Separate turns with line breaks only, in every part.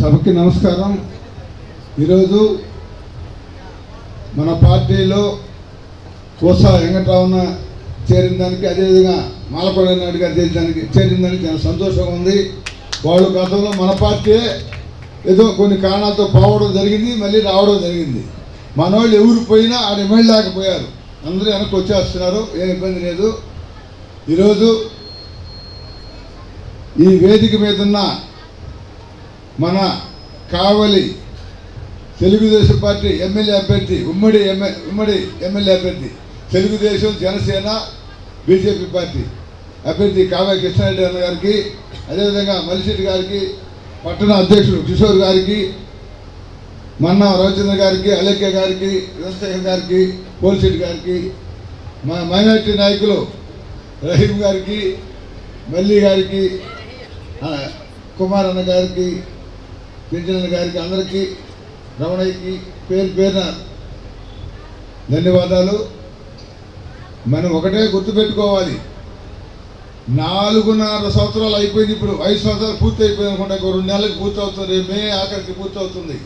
సభకి నమస్కారం. ఈరోజు మన పార్టీలో కోసా వెంకటరావున చేరిన దానికి అదేవిధంగా మాలకొండ నాయుడు గారు చేరిన దానికి చేరిన దానికి చాలా సంతోషంగా ఉంది. వాళ్ళు గతంలో మన పార్టీ ఏదో కొన్ని కారణాలతో పోవడం జరిగింది మళ్ళీ రావడం జరిగింది. మన వాళ్ళు ఎవరు పోయినా ఆడ ఎమ్మెల్యే లేకపోయారు అందరూ వెనక్కి వచ్చేస్తున్నారు ఏం ఇబ్బంది లేదు. ఈరోజు ఈ వేదిక మీద ఉన్న మన కావలి తెలుగుదేశం పార్టీ ఎమ్మెల్యే అభ్యర్థి ఉమ్మడి ఎమ్మె ఉమ్మడి ఎమ్మెల్యే అభ్యర్థి తెలుగుదేశం జనసేన బీజేపీ పార్టీ అభ్యర్థి కావ్య కృష్ణారెడ్డి అన్న గారికి అదేవిధంగా మలిశెట్టి గారికి పట్టణ అధ్యక్షుడు కిషోర్ గారికి మన్నా రవిచంద్ర గారికి అలేఖ్య గారికి చంద్రశేఖర్ గారికి పోల్శెట్టి గారికి మా మైనార్టీ నాయకులు రహీం గారికి మల్లి గారికి కుమార్ అన్న గారికి గిరిజనుల గారికి అందరికీ రమణయ్యకి పేరు పేరున ధన్యవాదాలు. మనం ఒకటే గుర్తుపెట్టుకోవాలి నాలుగున్నర సంవత్సరాలు అయిపోయింది ఇప్పుడు. ఐదు సంవత్సరాలు పూర్తి అయిపోయింది అనుకుంటే. రెండు నెలలకు పూర్తి అవుతుంది. మే ఆఖరికి పూర్తి అవుతుంది.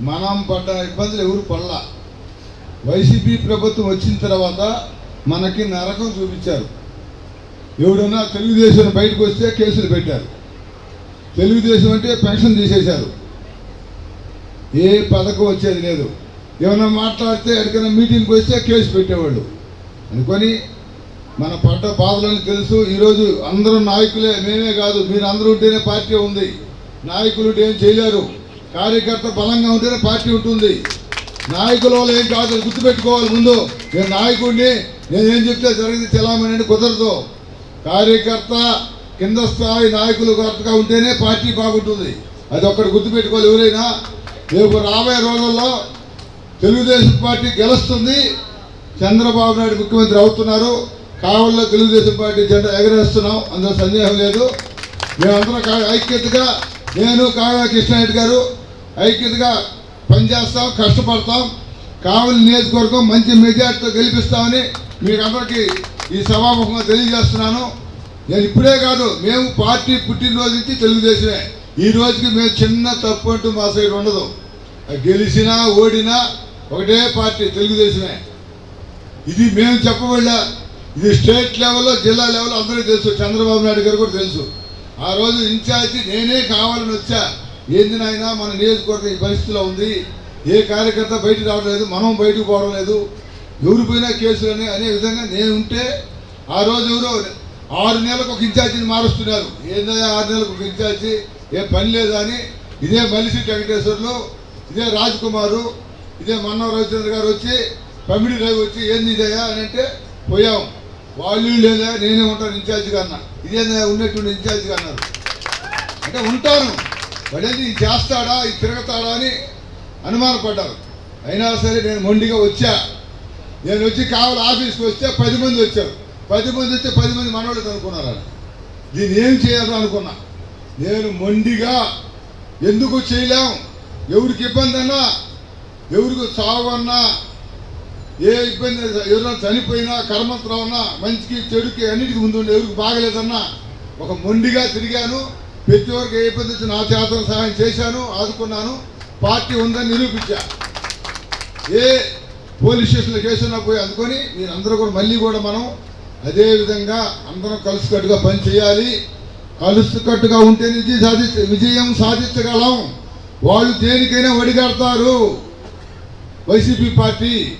మనం పడ్డ ఇబ్బందులు ఎవరు పడలా. వైసీపీ ప్రభుత్వం వచ్చిన తర్వాత మనకి నరకం చూపించారు. ఎవడన్నా తెలుగుదేశం బయటకు వస్తే కేసులు పెట్టారు. తెలుగుదేశం అంటే పెన్షన్ తీసేశారు. ఏ పథకం వచ్చేది లేదు. ఏమైనా మాట్లాడితే ఎక్కడికైనా మీటింగ్కి వస్తే కేసు పెట్టేవాళ్ళు. అనుకొని మన పడ్డ బాధలని తెలుసు. ఈరోజు అందరూ నాయకులే మేమే కాదు మీరు అందరూ ఉంటేనే పార్టీ ఉంది. నాయకులు ఏం చేయలేరు. కార్యకర్త బలంగా ఉంటేనే పార్టీ ఉంటుంది. నాయకుల వల్ల ఏం కాదు గుర్తుపెట్టుకోవాలి ముందు. నేను నాయకుడిని నేనేం చెప్తే జరిగింది చలామణి కుదరదు. కార్యకర్త కింద స్థాయి నాయకులు కరెక్ట్గా ఉంటేనే పార్టీ బాగుంటుంది. అది ఒక్కటి గుర్తుపెట్టుకోవాలి ఎవరైనా. రేపు రాబోయే రోజుల్లో తెలుగుదేశం పార్టీ గెలుస్తుంది. చంద్రబాబు నాయుడు ముఖ్యమంత్రి అవుతున్నారు. కావల్లో తెలుగుదేశం పార్టీ జెండా ఎగరేస్తున్నాం. అందులో సందేహం లేదు. మేమందరం కా- ఐక్యతగా నేను కావ్య కృష్ణారెడ్డి గారు ఐక్యతగా పనిచేస్తాం కష్టపడతాం. కావలి నియోజకవర్గం మంచి మెజార్టీతో గెలిపిస్తామని మీకు అందరికీ ఈ సభాముఖంగా తెలియజేస్తున్నాను. నేను ఇప్పుడే కాదు మేము పార్టీ పుట్టినరోజు నుంచి తెలుగుదేశమే. ఈ రోజుకి మేము చిన్న తప్పు అంటూ మా సైడ్ ఉండదు. గెలిచినా ఓడినా ఒకటే పార్టీ తెలుగుదేశమే. ఇది మేము చెప్పబడ్డా. ఇది స్టేట్ లెవెల్లో జిల్లా లెవెల్లో అందరికీ తెలుసు. చంద్రబాబు నాయుడు గారు కూడా తెలుసు. ఆ రోజు ఇన్ఛార్జి నేనే కావాలని వచ్చా. ఏంది నాయన మన నియోజకవర్గం ఈ పరిస్థితిలో ఉంది. ఏ కార్యకర్త బయటకు రావడం లేదు మనం బయటకు పోవడం లేదు. ఎవరిపోయినా కేసులు కేసులని అనే విధంగా నేను ఉంటే ఆ రోజు ఎవరో ఆరు నెలలకు ఒక ఇన్ఛార్జిని మారుస్తున్నారు. ఏందయ్యా ఆరు నెలలకు ఒక ఇన్ఛార్జి ఏ పని లేదా అని ఇదే మలిసి వెంకటేశ్వర్లు ఇదే రాజ్ కుమారు ఇదే మన్న రవిచంద్ర గారు వచ్చి పమిడి రవి వచ్చి ఏంది ఇదయ్యా? అని అంటే పోయాం. వాళ్ళు లేదా నేనే ఉంటాను ఇన్ఛార్జిగా అన్నా ఇదేందా ఉన్నటువంటి ఇన్ఛార్జిగా అన్నారు అంటే ఉంటాను. వాడేది ఇది చేస్తాడా ఇది తిరగతాడా అని అనుమానపడ్డారు. అయినా సరే నేను మొండిగా వచ్చా. నేను వచ్చి కావాలి ఆఫీస్కి వస్తే పది మంది వచ్చారు. పది మంది వస్తే పది మంది మనవాళ్ళు అనుకున్నారు దీన్ని ఏం చేయాలో అనుకున్నా. నేను మొండిగా ఎందుకు చేయలేం? ఎవరికి ఇబ్బంది అన్నా ఎవరికి చావన్నా ఏ ఇబ్బంది ఎవరైనా చనిపోయినా కర్మంతరం ఉన్నా మంచికి చెడుకి అన్నిటికీ ముందు ఎవరికి బాగలేదన్నా ఒక మొండిగా తిరిగాను. ప్రతి ఒక్కరికి ఏ ఇబ్బంది వచ్చి నా చేతను సహాయం చేశాను ఆదుకున్నాను. పార్టీ ఉందని నిరూపించా. ఏ పోలీస్ స్టేషన్లో కేసున్నా పోయి అందుకొని మీరందరూ కూడా మళ్ళీ కూడా మనం అదేవిధంగా అందరం కలుసుకట్టుగా పని చేయాలి. ఉంటే నిజ సాధించ విజయం సాధించగలం. వాళ్ళు దేనికైనా వడిగడతారు వైసీపీ పార్టీ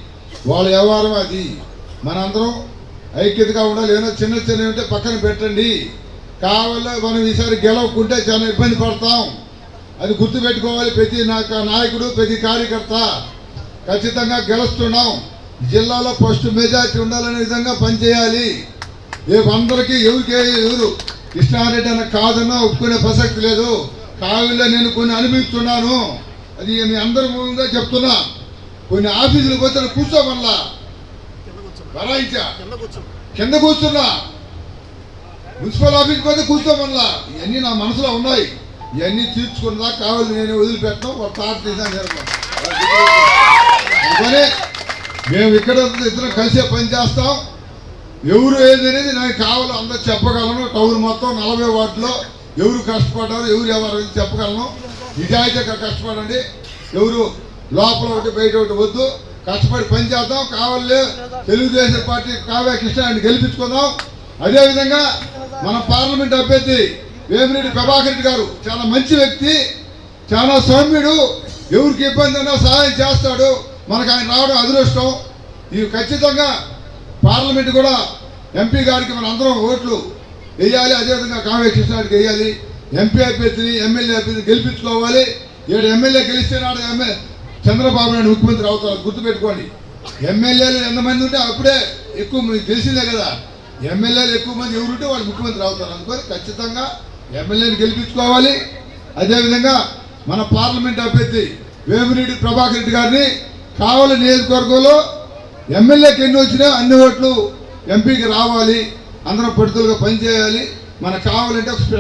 వాళ్ళ వ్యవహారం అది. మనందరం ఐక్యతగా ఉండాలి. ఏమైనా చిన్న చిన్న ఉంటే పక్కన పెట్టండి. కావాలో మనం ఈసారి గెలవకుంటే చాలా ఇబ్బంది పడతాం. అది గుర్తుపెట్టుకోవాలి. ప్రతి నా- నాయకుడు ప్రతి కార్యకర్త ఖచ్చితంగా గెలుస్తున్నాం. జిల్లాలో ఫస్ట్ మెజార్టీ ఉండాలనే విధంగా పనిచేయాలి. రేపు అందరికీ ఎవరికి ఎవరు కృష్ణారెడ్డి అన్న కాదన్నా ఒప్పుకునే ప్రసక్తి లేదు. కావిలో నేను కొన్ని అనుభవిస్తున్నాను. అది మీ అందరి ముందుగా చెప్తున్నా. కొన్ని ఆఫీసులకు పోతే కూర్చోమల్లా బరాయించా కింద కూర్చున్నా. మున్సిపల్ ఆఫీస్కి పోతే కూర్చోమల్లా ఇవన్నీ నా మనసులో ఉన్నాయి. ఇవన్నీ తీర్చుకున్నా కావాలి నేను వదిలిపెట్టడం ఒక తాట తీసాను అందుకని మేము ఇక్కడ ఇద్దరం కలిసే పని చేస్తాం. ఎవరు ఏది అనేది నాకు కావాలి అందరు చెప్పగలను. టౌన్ మొత్తం నలభై వాటిలో ఎవరు కష్టపడ్డారు ఎవరు ఎవరు చెప్పగలను. నిజాయితీగా కష్టపడండి. ఎవరు లోపల ఒకటి బయట ఒకటి వద్దు. కష్టపడి పని చేద్దాం. కావాలి తెలుగుదేశం పార్టీ కావ్య కృష్ణాన్ని గెలిపించుకుందాం. అదేవిధంగా మన పార్లమెంట్ అభ్యర్థి వేమిరెడ్డి ప్రభాకర్ రెడ్డి గారు చాలా మంచి వ్యక్తి చాలా సౌమ్యుడు. ఎవరికి ఇబ్బంది ఉన్నా సహాయం చేస్తాడు. మనకు ఆయన రావడం అదృష్టం. ఇవి ఖచ్చితంగా పార్లమెంట్ కూడా ఎంపీ గారికి మన అందరం ఓట్లు వేయాలి అదేవిధంగా కాంగ్రెస్ కృష్ణాడికి వేయాలి. ఎంపీ అభ్యర్థిని ఎమ్మెల్యే అభ్యర్థిని గెలిపించుకోవాలి. ఏడు ఎమ్మెల్యే గెలిస్తే నాడు ఎమ్మె చంద్రబాబు నాయుడు ముఖ్యమంత్రి అవుతారు గుర్తుపెట్టుకోండి. ఎమ్మెల్యేలు ఎంతమంది ఉంటే అప్పుడే ఎక్కువ మీకు తెలిసిందే కదా. ఎమ్మెల్యేలు ఎక్కువ మంది ఎవరుంటే వాళ్ళు ముఖ్యమంత్రి అవుతారు. అనుకొని ఖచ్చితంగా ఎమ్మెల్యేని గెలిపించుకోవాలి. అదేవిధంగా మన పార్లమెంట్ అభ్యర్థి వేమిరెడ్డి ప్రభాకర్ రెడ్డి గారిని కావలి నియోజకవర్గంలో ఎమ్మెల్యేకి ఎన్ని వచ్చినా అన్ని ఓట్లు ఎంపీకి రావాలి. అందరం పట్టుదలగా పనిచేయాలి. మన కావాలంటే